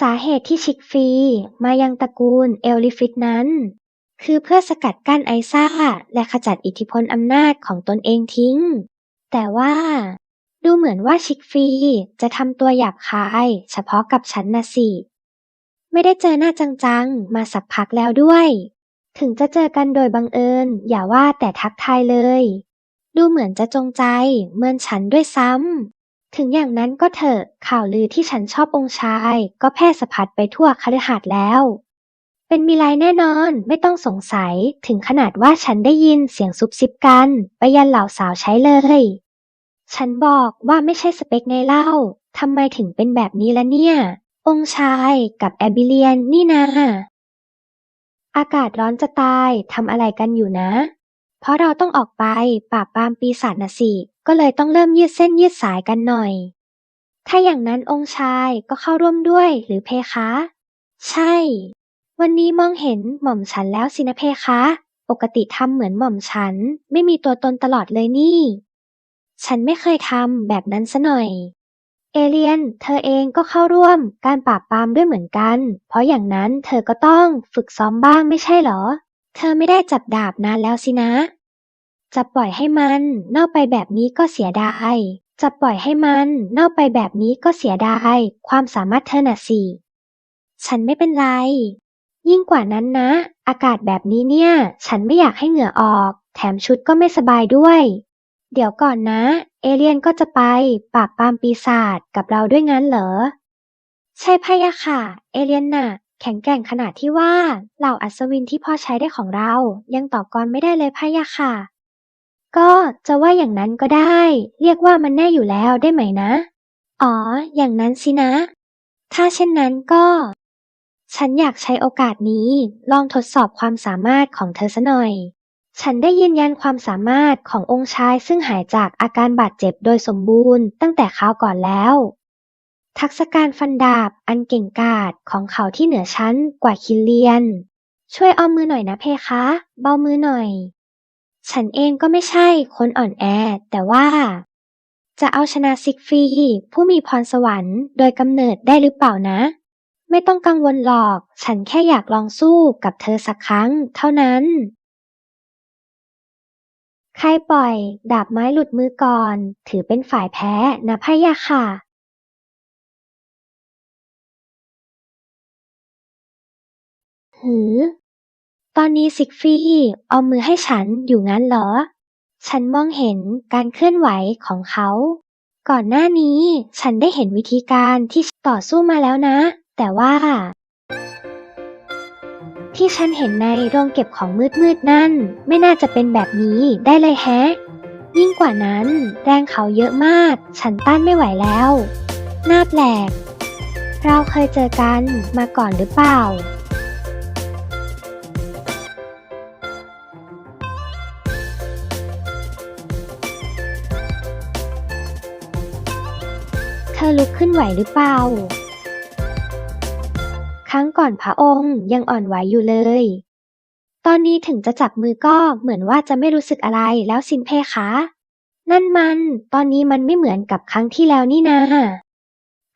สาเหตุที่ชิกฟีมายังตระกูลเอลลิฟิตนั้น คือเพื่อสกัดกั้นไอซ่า และขจัดอิทธิพลอำนาจของตนเองทิ้ง แต่ว่า ดูเหมือนว่าชิกฟีจะทำตัวหยาบคาย เฉพาะกับฉันนะสิ ไม่ได้เจอหน้าจังๆ มาสักพักแล้วด้วย ถึงจะเจอกันโดยบังเอิญ อย่าว่าแต่ทักทายเลย ดูเหมือนจะจงใจเมือนฉันด้วยซ้ำ ถึงอย่างนั้นก็เถอะข่าวลือที่ฉันชอบองค์ชาย ก็แพร่สะพัดไปทั่วคฤหาสน์แล้ว เป็นมีไรแน่นอนไม่ต้องสงสัยถึงขนาดว่าฉันได้ยินเสียงซุบซิบกัน ไปยันเหล่าสาวใช้เลย ฉันบอกว่าไม่ใช่สเปคไงเล่าทำไมถึงเป็นแบบนี้ละเนี่ย องค์ชายกับแอบิเลียนนี่นาอากาศร้อนจะตายทำอะไรกันอยู่นะ เพราะเราต้องออกไปปราบปรามปีศาจนะสิ ก็เลยต้องเริ่มยืดเส้นยืดสายกันหน่อย ถ้าอย่างนั้นองค์ชายก็เข้าร่วมด้วยหรือเพคะ ใช่ วันนี้มองเห็นหม่อมฉันแล้วสินะเพคะ ปกติทำเหมือนหม่อมฉัน ไม่มีตัวตนตลอดเลยนี่ ฉันไม่เคยทำแบบนั้นซะหน่อย เอเลียน เธอเองก็เข้าร่วมการปราบปรามด้วยเหมือนกัน เพราะอย่างนั้นเธอก็ต้องฝึกซ้อมบ้างไม่ใช่หรอ เธอไม่ได้จับดาบนานแล้วสินะ จะปล่อยให้มันเน่าไปแบบนี้ก็เสียดาย จะปล่อยให้มันเน่าไปแบบนี้ก็เสียดาย ความสามารถเธอน่ะสิ ฉันไม่เป็นไร ยิ่งกว่านั้นนะ อากาศแบบนี้เนี่ย ฉันไม่อยากให้เหงื่อออก แถมชุดก็ไม่สบายด้วย เดี๋ยวก่อนนะ เอเลียนก็จะไปปราบปรามปีศาจกับเราด้วยงั้นเหรอ ใช่พะยะค่ะ เอเลียนน่ะแข็งแกร่งขนาดที่ว่าเหล่าอัศวินที่พ่อใช้ได้ของเรา ยังต่อกรไม่ได้เลยพะยะค่ะ ก็จะว่าอย่างนั้นก็ได้ เรียกว่ามันแน่อยู่แล้วได้ไหมนะ อ๋อ อย่างนั้นสินะ ถ้าเช่นนั้นก็ ฉันอยากใช้โอกาสนี้ลองทดสอบความสามารถของเธอซะหน่อย ฉันได้ยืนยันความสามารถขององค์ชายซึ่งหายจากอาการบาดเจ็บโดยสมบูรณ์ตั้งแต่คราวก่อนแล้ว ทักษะการฟันดาบอันเก่งกาจของเขาที่เหนือชั้นกว่าคิลเลียน ช่วยเอามือหน่อยนะเพคะ เบามือหน่อย ฉันเองก็ไม่ใช่คนอ่อนแอ แต่ว่า จะเอาชนะซิกฟีผู้มีพรสวรรค์โดยกำเนิดได้หรือเปล่านะ ไม่ต้องกังวลหรอก ฉันแค่อยากลองสู้กับเธอสักครั้งเท่านั้นใครปล่อย ดาบไม้หลุดมือก่อน ถือเป็นฝ่ายแพ้นะพะยะค่ะ หือ ตอนนี้ซิกฟี่เอามือให้ฉันอยู่งั้นเหรอ ฉันมองเห็นการเคลื่อนไหวของเขา ก่อนหน้านี้ฉันได้เห็นวิธีการที่ต่อสู้มาแล้วนะ แต่ว่า ที่ฉันเห็นในโรงเก็บของมืดๆนั่น ไม่น่าจะเป็นแบบนี้ได้เลยแฮะ ยิ่งกว่านั้น แรงเขาเยอะมาก ฉันต้านไม่ไหวแล้ว น่าแปลก เราเคยเจอกันมาก่อนหรือเปล่า อลุกขึ้นไหวหรือเปล่า ครั้งก่อนพระองค์ยังอ่อนไหวอยู่เลย ตอนนี้ถึงจะจับมือก็เหมือนว่าจะไม่รู้สึกอะไรแล้วสินเพคะ นั่นมัน ตอนนี้มันไม่เหมือนกับครั้งที่แล้วนี่นา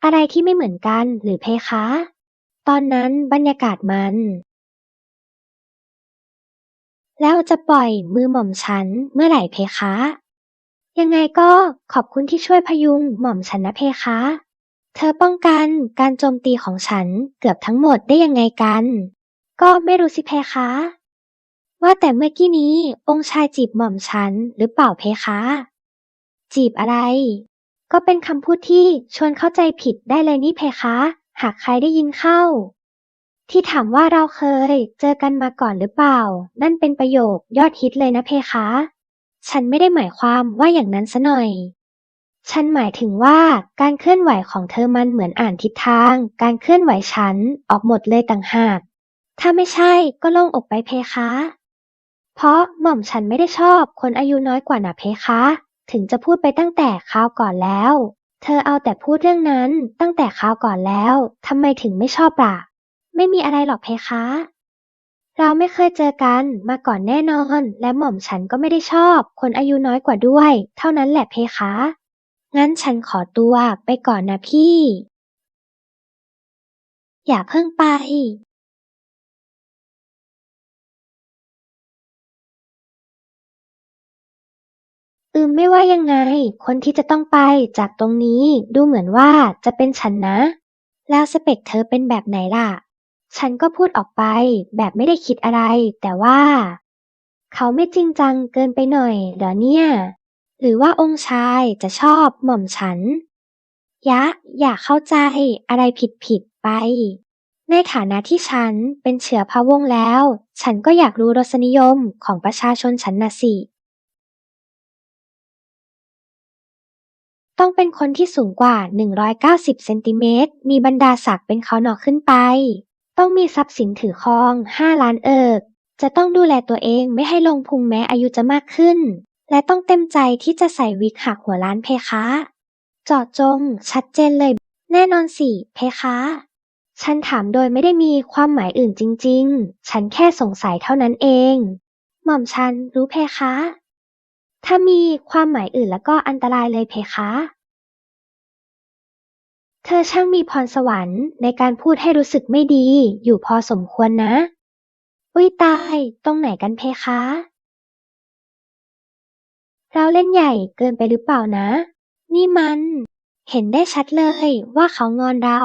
อะไรที่ไม่เหมือนกันหรือเพคะ ตอนนั้นบรรยากาศมัน แล้วจะปล่อยมือหม่อมฉันเมื่อไหร่เพคะ ยังไงก็ขอบคุณที่ช่วยพยุงหม่อมฉันนะเพคะ เธอป้องกันการโจมตีของฉันเกือบทั้งหมดได้ยังไงกัน ก็ไม่รู้สิเพคะ ว่าแต่เมื่อกี้นี้องค์ชายจีบหม่อมฉันหรือเปล่าเพคะ จีบอะไร ก็เป็นคำพูดที่ชวนเข้าใจผิดได้เลยนี่เพคะ หากใครได้ยินเข้า ที่ถามว่าเราเคยเจอกันมาก่อนหรือเปล่า นั่นเป็นประโยคยอดฮิตเลยนะเพคะ ฉันไม่ได้หมายความว่าอย่างนั้นซะหน่อย ฉันหมายถึงว่าการเคลื่อนไหวของเธอมันเหมือนอ่านทิศทาง การเคลื่อนไหวฉันออกหมดเลยต่างหาก ถ้าไม่ใช่ก็โล่งอกไปเพคะ เพราะหม่อมฉันไม่ได้ชอบคนอายุน้อยกว่านะเพคะ ถึงจะพูดไปตั้งแต่คราวก่อนแล้ว เธอเอาแต่พูดเรื่องนั้นตั้งแต่คราวก่อนแล้วทำไมถึงไม่ชอบล่ะ ไม่มีอะไรหรอกเพคะ เราไม่เคยเจอกันมาก่อนแน่นอน และหม่อมฉันก็ไม่ได้ชอบคนอายุน้อยกว่าด้วย เท่านั้นแหละเพคะ งั้นฉันขอตัวไปก่อนนะพี่ อย่าเพิ่งไปอืมไม่ว่ายังไง คนที่จะต้องไปจากตรงนี้ดูเหมือนว่าจะเป็นฉันนะ แล้วสเปคเธอเป็นแบบไหนล่ะ ฉันก็พูดออกไปแบบไม่ได้คิดอะไร แต่ว่า เขาไม่จริงจังเกินไปหน่อยเหรอเนี่ย หรือว่าองค์ชายจะชอบหม่อมฉัน ยะ อย่าเข้าใจอะไรผิดๆไป ในฐานะที่ฉันเป็นเชื้อพระวงศ์แล้ว ฉันก็อยากรู้รสนิยมของประชาชนฉันนะสิต้องเป็นคนที่สูงกว่า 190 เซนติเมตร มีบรรดาศักดิ์เป็นเขาหนอขึ้นไป ต้องมีทรัพย์สินถือครอง5ล้านเอิก จะต้องดูแลตัวเองไม่ให้ลงพุงแม้อายุจะมากขึ้น และต้องเต็มใจที่จะใส่วิกหักหัวล้านเพคะ เจาะจง ชัดเจนเลย แน่นอนสิ เพคะ ฉันถามโดยไม่ได้มีความหมายอื่นจริง ๆ ฉันแค่สงสัยเท่านั้นเอง หม่อมฉันรู้เพคะ ถ้ามีความหมายอื่นแล้วก็อันตรายเลยเพคะ เธอช่างมีพรสวรรค์ในการพูดให้รู้สึกไม่ดีอยู่พอสมควรนะ อุ้ยตาย ตรงไหนกันเพคะ เราเล่นใหญ่เกินไปหรือเปล่านะ นี่มัน เห็นได้ชัดเลยว่าเขางอนเรา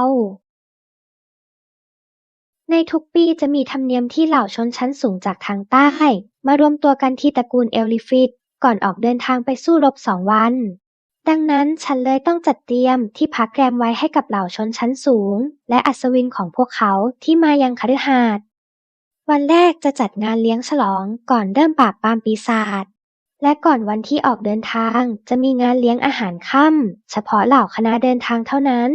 ในทุกปีจะมีธรรมเนียมที่เหล่าชนชั้นสูงจากทางใต้ มารวมตัวกันที่ตระกูลเอลลิฟิตก่อนออกเดินทางไปสู้รบสองวัน ดังนั้นฉันเลยต้องจัดเตรียมที่พักแรมไว้ให้กับเหล่าชนชั้นสูง และอัศวินของพวกเขาที่มายังคฤหาสน์วันแรกจะจัดงานเลี้ยงฉลองก่อนเริ่มปราบปรามปีศาจและก่อนวันที่ออกเดินทางจะมีงานเลี้ยงอาหารค่ำเฉพาะเหล่าคณะเดินทางเท่านั้น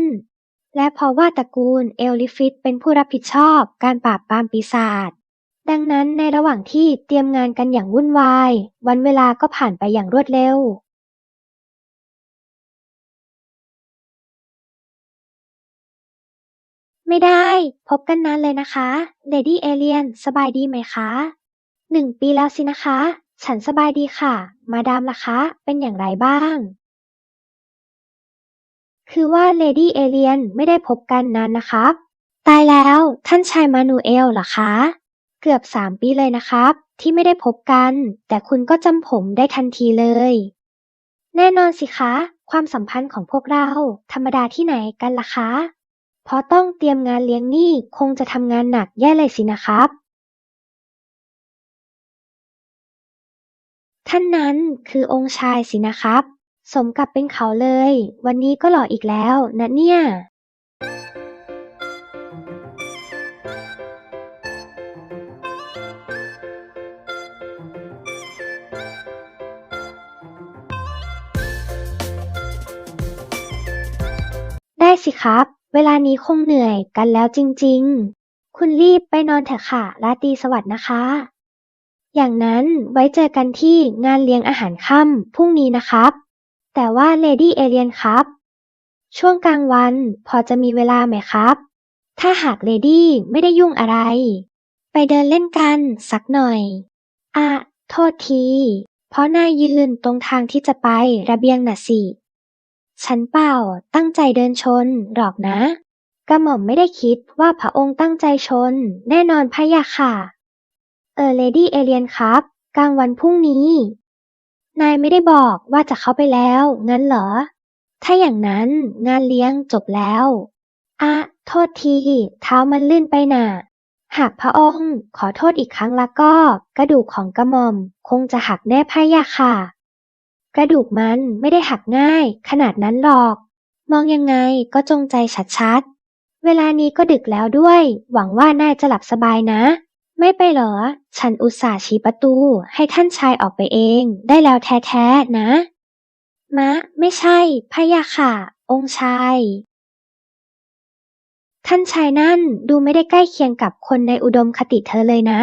และเพราะว่าตระกูลเอลลิฟิตเป็นผู้รับผิดชอบการปราบปรามปีศาจดังนั้นในระหว่างที่เตรียมงานกันอย่างวุ่นวาย วันเวลาก็ผ่านไปอย่างรวดเร็ว ไม่ได้ พบกันนานเลยนะคะเลดี้เอเลียนสบายดีไหมคะหนึ่งปีแล้วสินะคะ ฉันสบายดีค่ะ มาดามล่ะคะ เป็นอย่างไรบ้าง คือว่าเลดี้เอเลียนไม่ได้พบกันนานนะครับ ตายแล้วท่านชายมานูเอลเหรอคะ เกือบสามปีเลยนะครับ ที่ไม่ได้พบกัน แต่คุณก็จำผมได้ทันทีเลย แน่นอนสิคะ ความสัมพันธ์ของพวกเรา ธรรมดาที่ไหนกันล่ะคะ พราะต้องเตรียมงานเลี้ยงนี่ คงจะทำงานหนักแย่เลยสินะครับ ท่านนั้นคือองค์ชายสินะครับ สมกับเป็นเขาเลย วันนี้ก็หล่ออีกแล้วนะเนี่ยได้สิครับ เวลานี้คงเหนื่อยกันแล้วจริง ๆ คุณรีบไปนอนเถอะค่ะ ราตรีสวัสดิ์นะคะ อย่างนั้นไว้เจอกันที่งานเลี้ยงอาหารค่ำพรุ่งนี้นะครับ แต่ว่าเลดี้เอเลียนครับ ช่วงกลางวันพอจะมีเวลาไหมครับ ถ้าหากเลดี้ไม่ได้ยุ่งอะไร ไปเดินเล่นกันสักหน่อยอะโทษที เพราะนายยืนตรงทางที่จะไประเบียงน่ะสิ ฉันเปล่า ตั้งใจเดินชน หรอกนะ กระหม่อมไม่ได้คิดว่าพระองค์ตั้งใจชน แน่นอนพะยะค่ะ เออเลดี้เอเลียนครับ กลางวันพรุ่งนี้ นายไม่ได้บอกว่าจะเข้าไปแล้ว งั้นเหรอ ถ้าอย่างนั้นงานเลี้ยงจบแล้วอะโทษที เท้ามันลื่นไปน่ะหากพระองค์ขอโทษอีกครั้งละก็ กระดูกของกระหม่อม คงจะหักแน่พะยะค่ะ กระดูกมันไม่ได้หักง่ายขนาดนั้นหรอก มองยังไงก็จงใจชัดๆ เวลานี้ก็ดึกแล้วด้วย หวังว่านายจะหลับสบายนะ ไม่ไปเหรอ ฉันอุตส่าห์ชี้ประตูให้ท่านชายออกไปเองได้แล้วแท้ๆนะ มะ ไม่ใช่พะยะค่ะ องค์ชาย ท่านชายนั่นดูไม่ได้ใกล้เคียงกับคนในอุดมคติเธอเลยนะ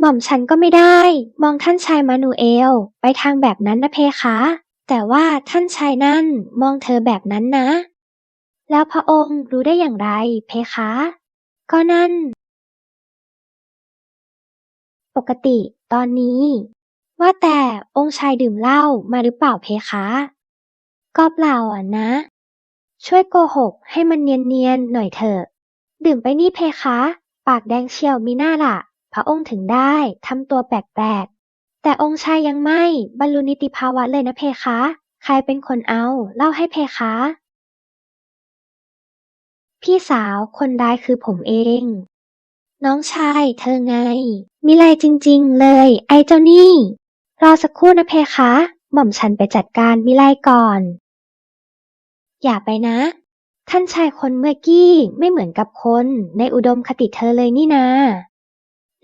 หม่อมฉันก็ไม่ได้ มองท่านชายมานูเอล ไปทางแบบนั้นนะเพคะ แต่ว่าท่านชายนั่นมองเธอแบบนั้นนะ แล้วพระองค์รู้ได้อย่างไรเพคะ ก็นั่น ปกติตอนนี้ ว่าแต่องค์ชายดื่มเหล้ามาหรือเปล่าเพคะ ก็เปล่าอะนะ ช่วยโกหกให้มันเนียนๆหน่อยเถอะ ดื่มไปนี่เพคะ ปากแดงเชียวมีหน้าล่ะ พระองค์ถึงได้ทำตัวแปลกๆ แต่องค์ชายยังไม่บรรลุนิติภาวะเลยนะเพคะ ใครเป็นคนเอาเล่าให้เพคะ พี่สาวคนร้ายคือผมเอง น้องชายเธอไง มิไลจริงๆเลย ไอ้เจ้านี่ รอสักครู่นะเพคะ หม่อมฉันไปจัดการมิไลก่อน อย่าไปนะ ท่านชายคนเมื่อกี้ไม่เหมือนกับคนในอุดมคติเธอเลยนี่นา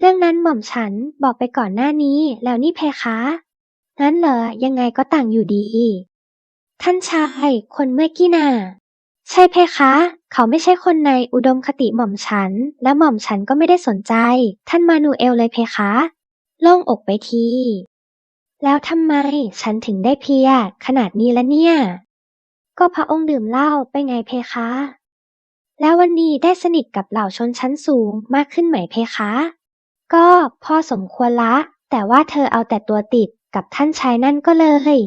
เรื่องนั้นหม่อมฉันบอกไปก่อนหน้านี้แล้วนี่เพคะงั้นเหรอยังไงก็ต่างอยู่ดี ท่านชายคนเมื่อกี้น่ะใช่เพคะ เขาไม่ใช่คนในอุดมคติหม่อมฉัน และหม่อมฉันก็ไม่ได้สนใจ ท่านมานูเอลเลยเพคะ โล่งอกไปที แล้วทำไมฉันถึงได้เพีย ขนาดนี้ละเนี่ย ก็พระองค์ดื่มเหล้าไปไงเพคะ แล้ววันนี้ได้สนิทกับเหล่าชนชั้นสูงมากขึ้นไหมเพคะ ก็พอสมควรละ แต่ว่าเธอเอาแต่ตัวติดกับท่านชายนั่นก็เลย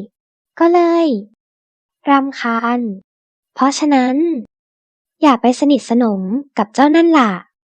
ก็เลยรำคาญ เพราะฉะนั้น อย่าไปสนิทสนมกับเจ้านั่นล่ะ